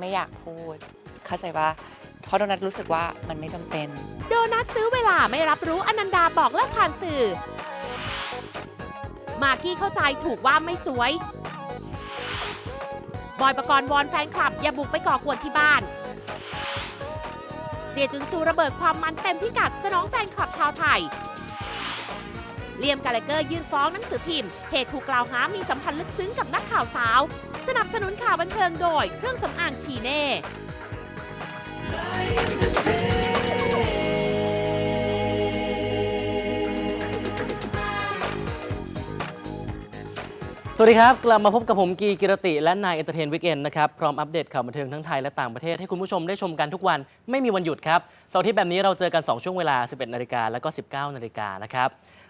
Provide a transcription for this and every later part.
ไม่อยากพูด เข้าใจว่าเพราะโดนัทรู้สึกว่ามันไม่จำเป็น โดนัทซื้อเวลาไม่รับรู้อนันดาบอกเลิกผ่านสื่อ มากกี้เข้าใจถูกว่าไม่สวย บอยประกรณ์วอนแฟนคลับ อย่าบุกไปก่อกวนที่บ้าน เสียจุนซูระเบิดความมันเต็มพิกัดสนองแฟนคลับชาวไทย เลียมกาเลเกอร์ยื่นฟ้องหนังสือพิมพ์เพจถูกกล่าวหามีสัมพันธ์ลึกซึ้งกับนักข่าวสาว สนับสนุนข่าวบันเทิงโดยเครื่องสำอางชีเน่สวัสดีครับ กลับมาพบกับผมกีกิรติและนายเอนเตอร์เทนวิกเอนนะครับ พร้อมอัปเดตข่าวบันเทิงทั้งไทยและต่างประเทศให้คุณผู้ชมได้ชมกันทุกวันไม่มีวันหยุดครับเสาร์ที่แบบนี้เราเจอกัน 2 ช่วงเวลา 11 นาฬิกาและก็ 19 นาฬิกานะครับ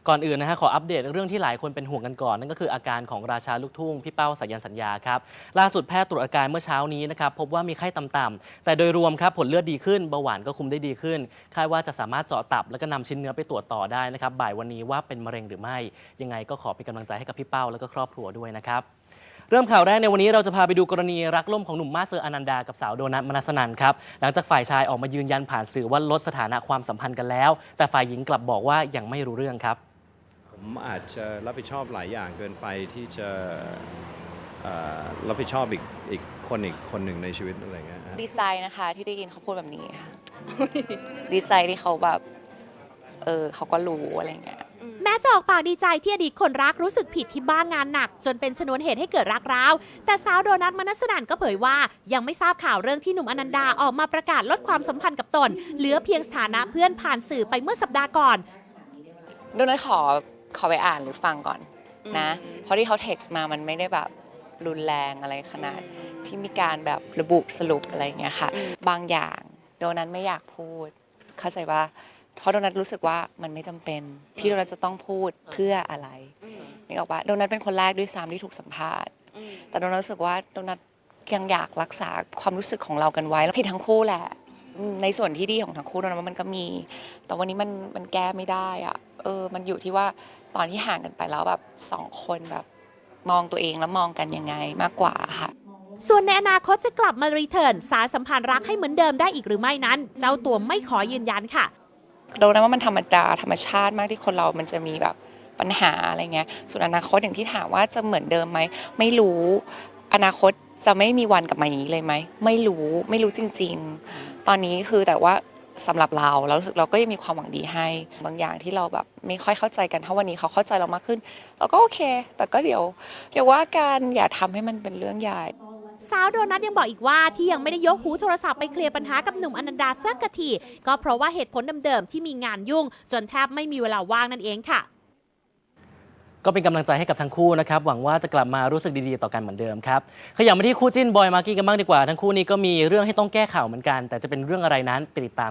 ก่อนอื่นนะฮะขออัปเดตเรื่องที่หลายคนเป็นห่วงกันก่อน นั่นก็คืออาการของราชาลูกทุ่งพี่เป้าสายันสัญญาครับล่าสุดแพทย์ตรวจอาการเมื่อเช้านี้นะครับพบว่ามีไข้ต่ำๆแต่โดยรวมครับผลเลือดดีขึ้นเบาหวานก็คุมได้ดีขึ้นคาดว่าจะสามารถเจาะตับ แล้วก็นำชิ้นเนื้อไปตรวจต่อได้นะครับบ่ายวันนี้ว่าเป็นมะเร็งหรือไม่ ยังไงก็ขอเป็นกำลังใจให้กับพี่เป้าแล้วก็ครอบครัวด้วยนะครับเริ่มข่าวแรกในวันนี้เราจะพาไปดูกรณีรักล่มของหนุ่มมาสเซอร์อนันดากับสาวโดนัทมนัสนันครับหลังจากฝ่ายชายออกมายืนยันผ่านสื่อว่าลดสถานะความสัมพันธ์กันแล้ว แต่ฝ่ายหญิงกลับบอกว่ายังไม่รู้เรื่องครับ ผมอาจจะรับผิดชอบหลายอย่างเกินไปที่จะเอ่อรับผิดชอบอีกอีกคนอีกคนหนึ่งในชีวิตอะไรเงี้ยฮะดีใจนะคะที่ได้ยินเขาพูดแบบนี้ค่ะ ดีใจที่เขาแบบ เออเขาก็รู้อะไรเงี้ยแม้จะออกปากดีใจที่อดีตคนรักรู้สึกผิดที่บ้างงานหนัก จนเป็นชนวนเหตุให้เกิดรักร้าว แต่สาวโดนัทมนัสนันก็เผยว่า ยังไม่ทราบข่าวเรื่องที่หนุ่มอนันดาออกมาประกาศลดความสัมพันธ์กับตน เหลือเพียงสถานะเพื่อนผ่านสื่อไปเมื่อสัปดาห์ก่อน โดนัทขอ ขอไปอ่านหรือฟังก่อนนะ เพราะที่เขาเท็กซ์มามันไม่ได้แบบรุนแรงอะไรขนาดที่มีการแบบระบุสรุปอะไรอย่างเงี้ยค่ะ บางอย่างโดนัทไม่อยากพูด เข้าใจว่าเพราะโดนัทรู้สึกว่ามันไม่จำเป็นที่โดนัทจะต้องพูดเพื่ออะไรนึกออกปะโดนัทเป็นคนแรกด้วยซ้ำที่ถูกสัมภาษณ์ แต่โดนัทรู้สึกว่าโดนัทยังอยากรักษาความรู้สึกของเรากันไว้แล้วผิดทั้งคู่แหละ อืมในส่วนที่ดีของทั้งคู่โดนัทว่ามันก็มี แต่วันนี้มันมันแก้ไม่ได้อะเออ มันอยู่ที่ว่าตอนที่ห่างกันไปแล้วแบบสองคนแบบมองตัวเองแล้วมองกันยังไงมากกว่าค่ะ ส่วนในอนาคตจะกลับมารีเทิร์นสารสัมพันธ์รักให้เหมือนเดิมได้อีกหรือไม่นั้น เจ้าตัวไม่ขอยืนยันค่ะ เรานะว่ามันธรรมดาธรรมชาติมากที่คนเรามันจะมีแบบปัญหาอะไรเงี้ย ส่วนอนาคตอย่างที่ถามว่าจะเหมือนเดิมไหม ไม่รู้ อนาคต จะไม่มีวันกลับมาอย่างนี้เลยไหม ไม่รู้ไม่รู้จริง ๆ ตอนนี้คือแต่ว่าสำหรับเราเรารู้สึกเราก็ยังมีความหวังดีให้ บางอย่างที่เราแบบไม่ค่อยเข้าใจกันถ้าวันนี้เขาเข้าใจเรามากขึ้นเราก็โอเค แต่ก็เดี๋ยว เดี๋ยวว่าการอย่าทำให้มันเป็นเรื่องใหญ่สาวโดนัทยังบอกอีกว่าที่ยังไม่ได้ยกหูโทรศัพท์ไปเคลียร์ปัญหากับหนุ่มอนันดาสักกะทีก็เพราะว่าเหตุผลเดิมๆที่มีงานยุ่ง จนแทบไม่มีเวลาว่างนั่นเองค่ะ ก็เป็นกำลังใจให้กับทั้งคู่นะครับหวังว่าจะกลับมารู้สึกดีๆต่อกันเหมือนเดิมครับขยับมาที่คู่จิ้นบอยมากกี้กันบ้างดีกว่าทั้งคู่นี้ก็มีเรื่องให้ต้องแก้ข่าวเหมือนกัน แต่จะเป็นเรื่องอะไรนั้นไปติดตาม